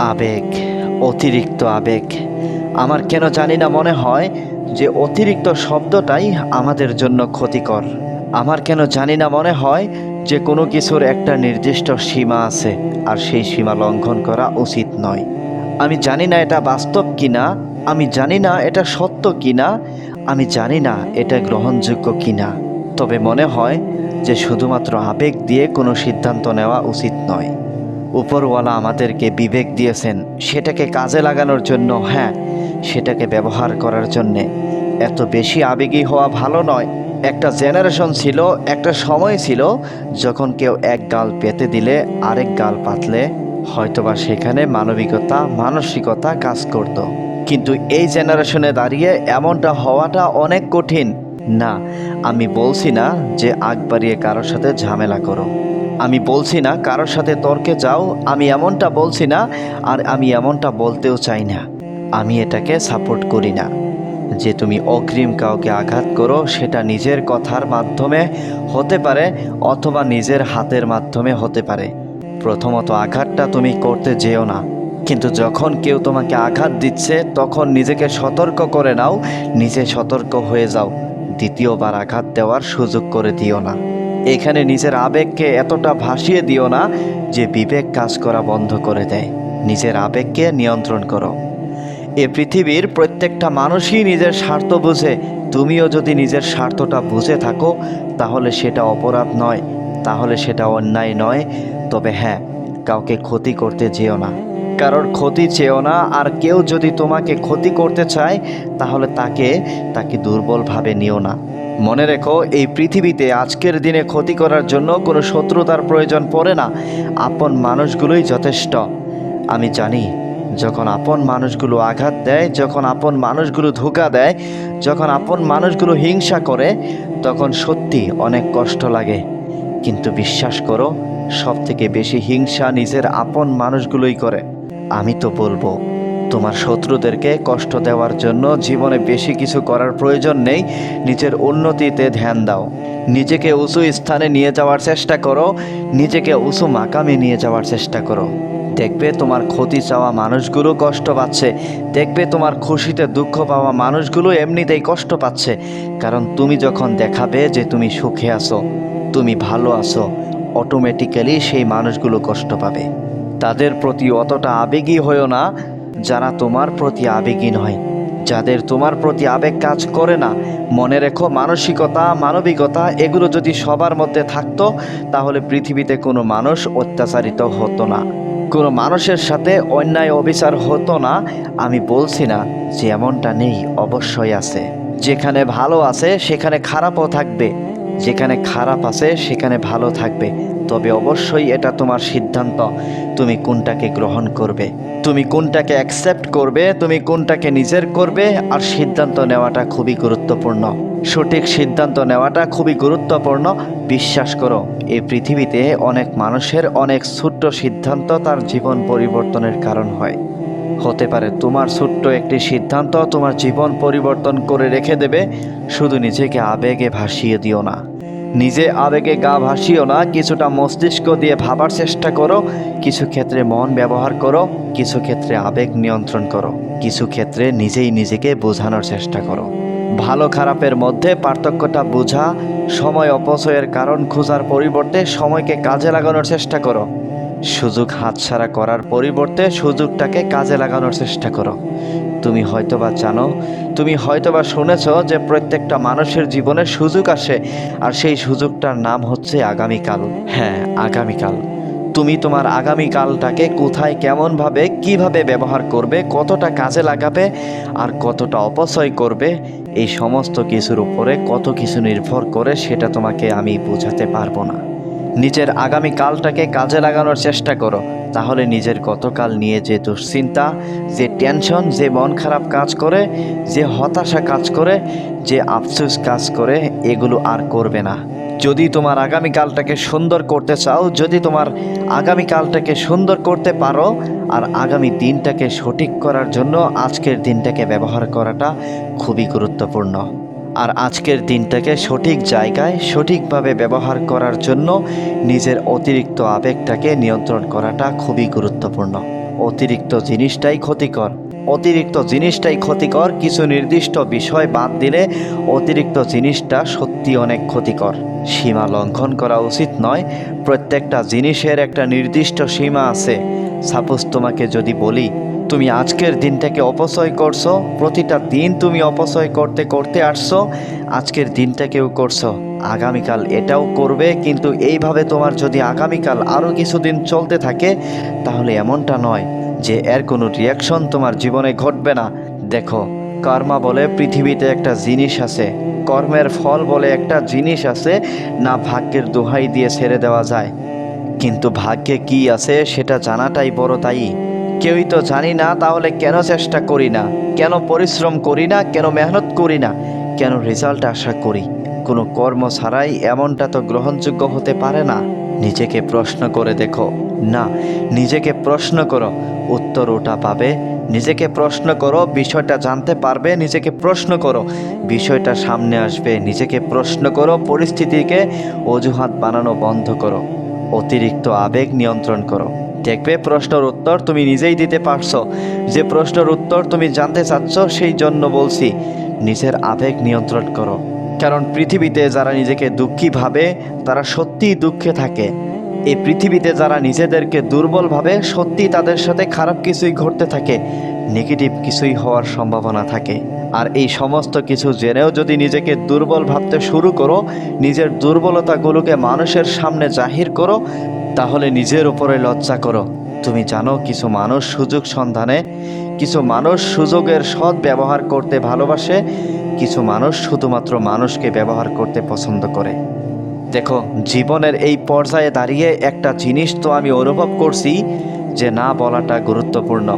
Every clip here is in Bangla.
আবেগ, অতিরিক্ত আবেগ। আমার কেন জানি না মনে হয় যে অতিরিক্ত শব্দটাই আমাদের জন্য ক্ষতিকর। আমার কেন জানি না মনে হয় যে কোনো কিছুর একটা নির্দিষ্ট সীমা আছে, আর সেই সীমা লঙ্ঘন করা উচিত নয়। আমি জানি না এটা বাস্তব কিনা, আমি জানি না এটা সত্য কিনা, আমি জানি না এটা গ্রহণযোগ্য কিনা। তবে মনে হয় যে শুধুমাত্র আবেগ দিয়ে কোনো সিদ্ধান্ত নেওয়া উচিত নয়। উপরওয়ালা আমাদেরকে বিবেক দিয়েছেন, সেটাকে কাজে লাগানোর জন্য হ্যাঁ সেটাকে ব্যবহার করার জন্যে। এত বেশি আবেগী হওয়া ভালো নয়। একটা জেনারেশন ছিল, একটা সময় ছিল, যখন কেউ এক গাল পেতে দিলে, আরেক গাল পাতলে, হয়তোবা সেখানে মানবিকতা, মানসিকতা কাজ করত। কিন্তু এই জেনারেশনে দাঁড়িয়ে এমনটা হওয়াটা অনেক কঠিন। না, আমি বলছি না যে আগ বাড়িয়ে কারোর সাথে ঝামেলা করো। আমি বলছি না কারোর সাথে তর্কে যাও, আমি এমনটা বলছি না, আর আমি এমনটা বলতেও চাই না। আমি এটাকে সাপোর্ট করি না। যে তুমি অগ্রিম কাউকে আঘাত করো, সেটা নিজের কথার মাধ্যমে হতে পারে অথবা নিজের হাতের মাধ্যমে হতে পারে। প্রথমত আঘাতটা তুমি করতে যেও না। কিন্তু যখন কেউ তোমাকে আঘাত দিচ্ছে, তখন নিজেকে সতর্ক করে নাও, নিজে সতর্ক হয়ে যাও। দ্বিতীয়বার আঘাত দেওয়ার সুযোগ করে দিও না। এখানে নিজের আবেগকে এতটা ভাসিয়ে দিও না যে বিবেক কাজ করা বন্ধ করে দেয়। নিজের আবেগকে নিয়ন্ত্রণ করো। এ পৃথিবীর প্রত্যেকটা মানুষই নিজের স্বার্থ বুঝে। তুমিও যদি নিজের স্বার্থটা বুঝে থাকো, তাহলে সেটা অপরাধ নয়, তাহলে সেটা অন্যায় নয়। তবে হ্যাঁ কাউকে ক্ষতি করতে যেও না। কারোর ক্ষতি চেয়েও না, আর কেউ যদি তোমাকে ক্ষতি করতে চায়, তাহলে তাকে তাকে দুর্বলভাবে নিও না। মনে রেখো, এই পৃথিবীতে আজকের দিনে ক্ষতি করার জন্য কোনো শত্রুতার প্রয়োজন পড়ে না। আপন মানুষগুলোই যথেষ্ট। আমি জানি, যখন আপন মানুষগুলো আঘাত দেয়, যখন আপন মানুষগুলো ধোকা দেয়, যখন আপন মানুষগুলো হিংসা করে, তখন সত্যি অনেক কষ্ট লাগে। কিন্তু বিশ্বাস করো সব থেকে বেশি হিংসা নিজের আপন মানুষগুলোই করে। আমি তো বলব তোমার শত্রুদেরকে কষ্ট দেওয়ার জন্য জীবনে বেশি কিছু করার প্রয়োজন নেই। নিজের উন্নতিতে ধ্যান দাও। নিজেকে উঁচু স্থানে নিয়ে যাওয়ার চেষ্টা করো। নিজেকে উঁচু মাকামে নিয়ে যাওয়ার চেষ্টা করো। দেখবে তোমার ক্ষতি চাওয়া মানুষগুলো কষ্ট পাচ্ছে। দেখবে তোমার খুশিতে দুঃখ পাওয়া মানুষগুলো এমনিতেই কষ্ট পাচ্ছে। কারণ তুমি যখন দেখাবে যে তুমি সুখে আছো, তুমি ভালো আছো অটোমেটিক্যালি সেই মানুষগুলো কষ্ট পাবে। তাদের প্রতি অতটা আবেগী হয়েও না। যারা তোমার প্রতি আবেগী নয় যাদের তোমার প্রতি আবেগ কাজ করে না, মনে রেখো মানসিকতা, মানবিকতা, এগুলো যদি সবার মধ্যে থাকতো, তাহলে পৃথিবীতে কোনো মানুষ অত্যাচারিত হতো না। কোনো মানুষের সাথে অন্যায় অবিচার হতো না, আমি বলছি না যে এমনটা নেই, অবশ্যই আছে। যেখানে ভালো আছে, সেখানে খারাপও থাকবে। যেখানে খারাপ আছে, সেখানে ভালো থাকবে। তবে অবশ্যই এটা তোমার সিদ্ধান্ত। তুমি কোনটাকে গ্রহণ করবে? তুমি কোনটাকে অ্যাকসেপ্ট করবে? তুমি কোনটাকে নিজের করবে? আর সিদ্ধান্ত নেওয়াটা খুবই গুরুত্বপূর্ণ। সঠিক সিদ্ধান্ত নেওয়াটা খুবই গুরুত্বপূর্ণ। বিশ্বাস করো, এই পৃথিবীতে অনেক মানুষের অনেক ছোট্ট সিদ্ধান্ত তার জীবন পরিবর্তনের কারণ হয়। হতে পারে তোমার ছোট্ট একটি সিদ্ধান্ত তোমার জীবন পরিবর্তন করে রেখে দেবে। শুধু নিজেকে আবেগে ভাসিয়ে দিও না। নিজে আবেগে গা ভাসিও না, কিছুটা মস্তিষ্ক দিয়ে ভাবার চেষ্টা করো, কিছু ক্ষেত্রে মন ব্যবহার করো, কিছু ক্ষেত্রে আবেগ নিয়ন্ত্রণ করো, কিছু ক্ষেত্রে নিজেই নিজেকে বোঝানোর চেষ্টা করো। ভালো খারাপের মধ্যে পার্থক্যটা বোঝা, সময় অপচয়ের কারণ খোঁজার পরিবর্তে সময়কে কাজে লাগানোর চেষ্টা করো। সুযোগ হাতছাড়া করার পরিবর্তে সুযোগটাকে কাজে লাগানোর চেষ্টা করো। তুমি হয়তোবা জানো, তুমি হয়তোবা শুনেছ যে প্রত্যেকটা মানুষের জীবনে সুযোগ আসে, আর সেই সুযোগটার নাম হচ্ছে আগামীকাল। হ্যাঁ আগামীকাল। তুমি তোমার আগামীকালটাকে কোথায়, কেমনভাবে, কীভাবে ব্যবহার করবে, কতটা কাজে লাগাবে, আর কতটা অপচয় করবে, এই সমস্ত কিছুর উপরে কত কিছু নির্ভর করে সেটা তোমাকে আমি বোঝাতে পারব না। নিজের আগামী কালটাকে কাজে লাগানোর চেষ্টা করো। তাহলে নিজের গতকাল নিয়ে যে দুশ্চিন্তা, যে টেনশন, যে মন খারাপ কাজ করে, যে হতাশা কাজ করে, যে আফসোস কাজ করে, এগুলো আর করবে না। যদি তোমার আগামীকালটাকে সুন্দর করতে চাও, যদি তোমার আগামীকালটাকে সুন্দর করতে পারো, আর আগামী দিনটাকে সঠিক করার জন্য আজকের দিনটাকে ব্যবহার করাটা খুবই গুরুত্বপূর্ণ। আর আজকের দিনটাকে সঠিক জায়গায় সঠিকভাবে ব্যবহার করার জন্য নিজের অতিরিক্ত আবেগটাকে নিয়ন্ত্রণ করাটা খুবই গুরুত্বপূর্ণ। অতিরিক্ত জিনিসটাই ক্ষতিকর। অতিরিক্ত জিনিসটাই ক্ষতিকর, কিছু নির্দিষ্ট বিষয় বাদ দিলে অতিরিক্ত জিনিসটা সত্যি অনেক ক্ষতিকর। সীমা লঙ্ঘন করা উচিত নয়, প্রত্যেকটা জিনিসের একটা নির্দিষ্ট সীমা আছে। সাপোজ তোমাকে যদি বলি তুমি আজকের দিনটাকে অপচয় করছ, প্রতিটা দিন তুমি অপচয় করতে করতে আসছো, আজকের দিনটাকেও করছ। আগামীকাল এটাও করবে, কিন্তু এইভাবে তোমার যদি আগামীকাল আরও কিছুদিন চলতে থাকে, তাহলে এমনটা নয় যে এর কোনো রিয়াকশন তোমার জীবনে ঘটবে না। দেখো, কর্মা বলে পৃথিবীতে একটা জিনিস আছে, কর্মের ফল বলে একটা জিনিস আছে, না ভাগ্যের দোহাই দিয়ে ছেড়ে দেওয়া যায়। কিন্তু ভাগ্যে কি আছে সেটা জানাটাই বড় তাই কেউই তো জানি না, তাহলে কেন চেষ্টা করি না? কেন পরিশ্রম করি না? কেন মেহনত করি না? কেন রেজাল্ট আশা করি? কোনো কর্ম ছাড়াই এমনটা তো গ্রহণযোগ্য হতে পারে না। নিজেকে প্রশ্ন করে দেখো। না, নিজেকে প্রশ্ন করো। উত্তর ওটা পাবে। নিজেকে প্রশ্ন করো, বিষয়টা জানতে পারবে, নিজেকে প্রশ্ন করো। বিষয়টা সামনে আসবে, নিজেকে প্রশ্ন করো, পরিস্থিতিকে অজুহাত বানানো বন্ধ করো। অতিরিক্ত আবেগ নিয়ন্ত্রণ করো। দেখবে প্রশ্নের উত্তর তুমি নিজেই দিতে পারছ। যে প্রশ্নের উত্তর তুমি জানতে চাচ্ছ, সেই জন্য বলছি, নিজের আবেগ নিয়ন্ত্রণ করো। কারণ পৃথিবীতে যারা নিজেকে দুঃখী ভাবে, তারা সত্যিই দুঃখে থাকে। এই পৃথিবীতে যারা নিজেদেরকে দুর্বল ভাবে সত্যি তাদের সাথে খারাপ কিছুই ঘটতে থাকে, নেগেটিভ কিছুই হওয়ার সম্ভাবনা থাকে। আর এই সমস্ত কিছু জেনেও যদি নিজেকে দুর্বল ভাবতে শুরু করো, নিজের দুর্বলতাগুলোকে মানুষের সামনে জাহির করো তাহলে নিজের উপরে লজ্জা করো। তুমি জানো কিছু মানুষ সুযোগ সন্ধানে, কিছু মানুষ সুযোগের সৎ ব্যবহার করতে ভালোবাসে, কিছু মানুষ শুধুমাত্র মানুষকে ব্যবহার করতে পছন্দ করে। দেখো, জীবনের এই পর্যায়ে দাঁড়িয়ে একটা জিনিস তো আমি অনুভব করছি যে না বলাটা গুরুত্বপূর্ণ।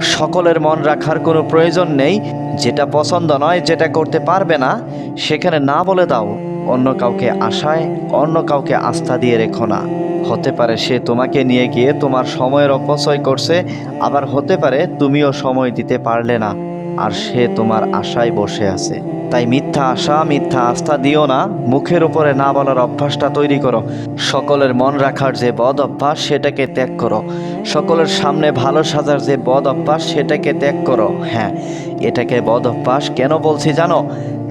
সকলের মন রাখার কোনো প্রয়োজন নেই, যেটা পছন্দ নয়, যেটা করতে পারবে না, সেখানে না বলে দাও। অন্য কাউকে আশায়, অন্য কাউকে আস্থা দিয়ে রেখো না। হতে পারে সে তোমাকে নিয়ে গিয়ে তোমার সময়ের অপচয় করছে, আবার হতে পারে তুমিও সময় দিতে পারলে না, আর সে তোমার আশায় বসে আছে। তাই মিথ্যা আশা, মিথ্যা আস্থা দিও না, মুখের উপরে না বলার অভ্যাসটা তৈরি করো। সকলের মন রাখার যে বদ অভ্যাস, সেটাকে ত্যাগ করো। সকলের সামনে ভালো সাজার যে বদ অভ্যাস, সেটাকে ত্যাগ করো। হ্যাঁ এটাকে বদ অভ্যাস কেন বলছি জানো?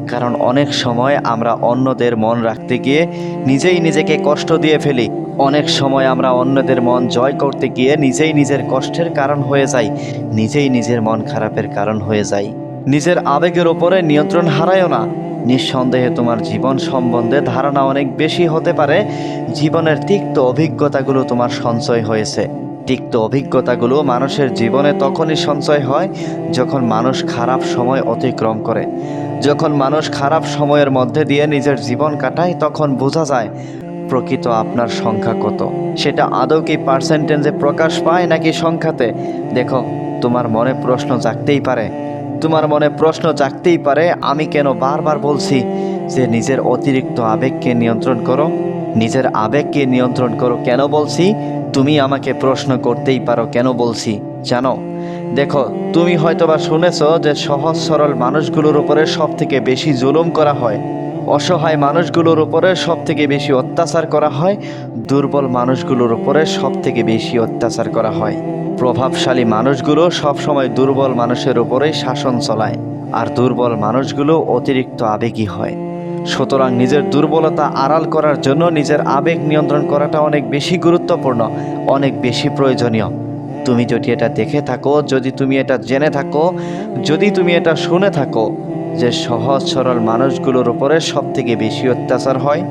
কারণ অনেক সময় আমরা অন্যদের মন রাখতে গিয়ে নিজেই নিজেকে কষ্ট দিয়ে ফেলি। অনেক সময় আমরা অন্যদের মন জয় করতে গিয়ে নিজেই নিজের কষ্টের কারণ হয়ে যাই, নিজেই নিজের মন খারাপের কারণ হয়ে যাই। নিজের আবেগের ওপরে নিয়ন্ত্রণ হারায়ও না। নিঃসন্দেহে তোমার জীবন সম্বন্ধে ধারণা অনেক বেশি হতে পারে। জীবনের তিক্ত অভিজ্ঞতাগুলো তোমার সঞ্চয় হয়েছে। তিক্ত অভিজ্ঞতাগুলো মানুষের জীবনে তখনই সঞ্চয় হয় যখন মানুষ খারাপ সময় অতিক্রম করে। যখন মানুষ খারাপ সময়ের মধ্যে দিয়ে নিজের জীবন কাটায়, তখন বোঝা যায় প্রকৃত আপনার সংখ্যা কত। সেটা আদৌ কি পার্সেন্টেজে প্রকাশ পায় নাকি সংখ্যাতে? দেখো, তোমার মনে প্রশ্ন জাগতেই পারে। তোমার মনে প্রশ্ন জাগতেই পারে, আমি কেন বারবার বলছি যে নিজের অতিরিক্ত আবেগকে নিয়ন্ত্রণ করো? নিজের আবেগকে নিয়ন্ত্রণ করো কেন বলছি? তুমি আমাকে প্রশ্ন করতেই পারো কেন বলছি? জানো দেখো, তুমি হয়তোবা শুনেছ যে সহজ সরল মানুষগুলোর উপরে সব থেকে বেশি জুলুম করা হয়। অসহায় মানুষগুলোর উপরে সব থেকে বেশি অত্যাচার করা হয়। দুর্বল মানুষগুলোর উপরে সব থেকে বেশি অত্যাচার করা হয়। প্রভাবশালী মানুষগুলো সবসময় দুর্বল মানুষের উপরেই শাসন চলায়, আর দুর্বল মানুষগুলো অতিরিক্ত আবেগী হয়। সুতরাং নিজের দুর্বলতা আড়াল করার জন্য নিজের আবেগ নিয়ন্ত্রণ করাটা অনেক বেশি গুরুত্বপূর্ণ, অনেক বেশি প্রয়োজনীয়। তুমি যদি এটা দেখে থাকো, যদি তুমি এটা জেনে থাকো, যদি তুমি এটা শুনে থাকো যে সহজ সরল মানুষগুলোর উপরে সব থেকে বেশি অত্যাচার হয়,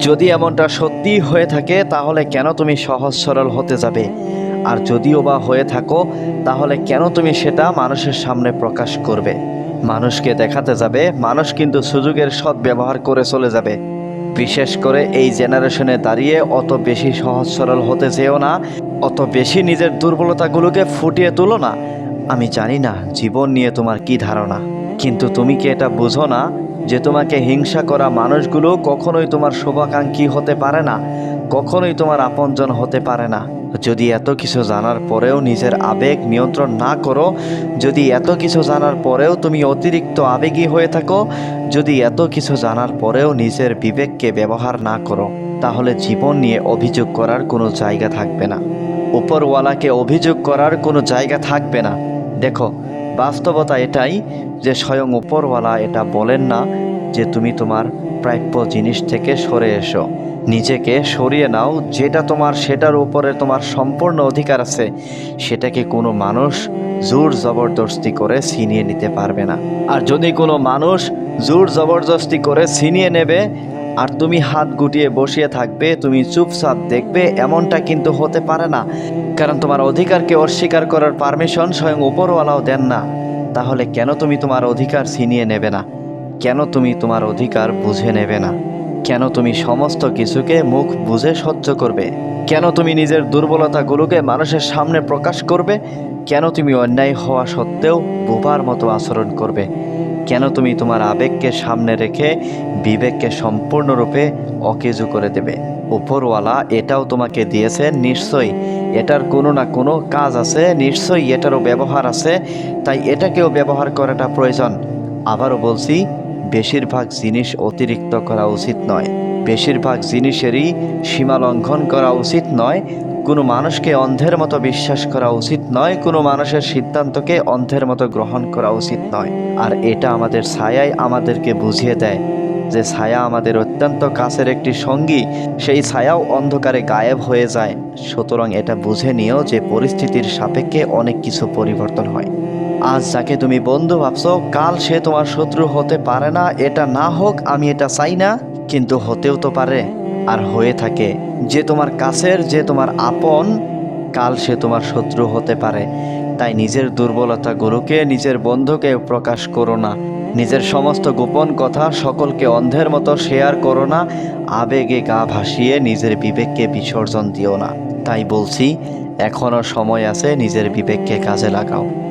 যদি এমনটা সত্যিই হয়ে থাকে, তাহলে কেন তুমি সহজ সরল হতে যাবে? আর যদিও বা হয়ে থাকো, তাহলে কেন তুমি সেটা মানুষের সামনে প্রকাশ করবে? মানুষকে দেখাতে যাবে, মানুষ কিন্তু সুযোগের সৎ ব্যবহার করে চলে যাবে। বিশেষ করে এই জেনারেশনে দাঁড়িয়ে অত বেশি সহজ সরল হতে চেয়েও না, অত বেশি নিজের দুর্বলতাগুলোকে ফুটিয়ে তুলো না। আমি জানি না জীবন নিয়ে তোমার কি ধারণা, কিন্তু তুমি কি এটা বুঝো না যে তোমাকে হিংসা করা মানুষগুলো কখনোই তোমার শুভাকাঙ্ক্ষী হতে পারে না, কখনোই তোমার আপনজন হতে পারে না? যদি এত কিছু জানার পরেও নিজের আবেগ নিয়ন্ত্রণ না করো, যদি এত কিছু জানার পরেও তুমি অতিরিক্ত আবেগী হয়ে থাকো, যদি এত কিছু জানার পরেও নিজের বিবেককে ব্যবহার না করো, তাহলে জীবন নিয়ে অভিযোগ করার কোনো জায়গা থাকবে না। উপরওয়ালাকে অভিযোগ করার কোনো জায়গা থাকবে না। দেখো, বাস্তবতা এটাই যে স্বয়ং উপরওয়ালা এটা বলেন না যে তুমি তোমার প্রাপ্য জিনিস থেকে সরে এসো। নিজেকে সরিয়ে নাও, যেটা তোমার, সেটার উপরে তোমার সম্পূর্ণ অধিকার আছে। সেটাকে কোনো মানুষ জোর জবরদস্তি করে ছিনিয়ে নিতে পারবে না। আর যদি কোনো মানুষ জোর জবরদস্তি করে ছিনিয়ে নেবে, আর তুমি হাত গুটিয়ে বসিয়ে থাকবে, তুমি চুপচাপ দেখবে, এমনটা কিন্তু হতে পারে না। কারণ তোমার অধিকারকে অস্বীকার করার পারমিশন স্বয়ং উপরওয়ালাও দেন না। তাহলে কেন তুমি তোমার অধিকার ছিনিয়ে নেবে না? কেন তুমি তোমার অধিকার বুঝে নেবে না? কেন তুমি সমস্ত কিছুকে মুখ বুঝে সহ্য করবে? কেন তুমি নিজের দুর্বলতাগুলোকে মানুষের সামনে প্রকাশ করবে? কেন তুমি অন্যায় হওয়া সত্ত্বেও বোবার মতো আচরণ করবে? কেন তুমি তোমার আবেগকে সামনে রেখে বিবেককে সম্পূর্ণরূপে অকেজু করে দেবে? উপরওয়ালা এটাও তোমাকে দিয়েছে, নিশ্চয়ই এটার কোনো না কোনো কাজ আছে, নিশ্চয়ই এটারও ব্যবহার আছে, তাই এটাকেও ব্যবহার করাটা প্রয়োজন। আবারও বলছি বেশিরভাগ জিনিস অতিরিক্ত করা উচিত নয়। বেশিরভাগ জিনিসেরই সীমা লঙ্ঘন করা উচিত নয়। কোনো মানুষকে অন্ধের মতো বিশ্বাস করা উচিত নয়। কোনো মানুষের সিদ্ধান্তকে অন্ধের মতো গ্রহণ করা উচিত নয়। আর এটা আমাদের ছায়াই আমাদেরকে বুঝিয়ে দেয় যে ছায়া আমাদের অত্যন্ত কাছের একটি সঙ্গী। সেই ছায়াও অন্ধকারে গায়েব হয়ে যায়। সুতরাং এটা বুঝে নিও যে পরিস্থিতির সাপেক্ষে অনেক কিছু পরিবর্তন হয়। আজ যাকে তুমি বন্ধু ভাবছ, কাল সে তোমার শত্রু হতে পারে না, এটা না হোক আমি এটা চাই না, কিন্তু হতেও তো পারে। আর হয়ে থাকে, যে তোমার কাছের, যে তোমার আপন, কাল সে তোমার শত্রু হতে পারে। তাই নিজের দুর্বলতাগুলোকে নিজের বন্ধুকে প্রকাশ করো না। নিজের সমস্ত গোপন কথা সকলকে অন্ধের মতো শেয়ার করো না। আবেগে গা ভাসিয়ে নিজের বিবেককে বিসর্জন দিও না। তাই বলছি এখনও সময় আছে নিজের বিবেককে কাজে লাগাও।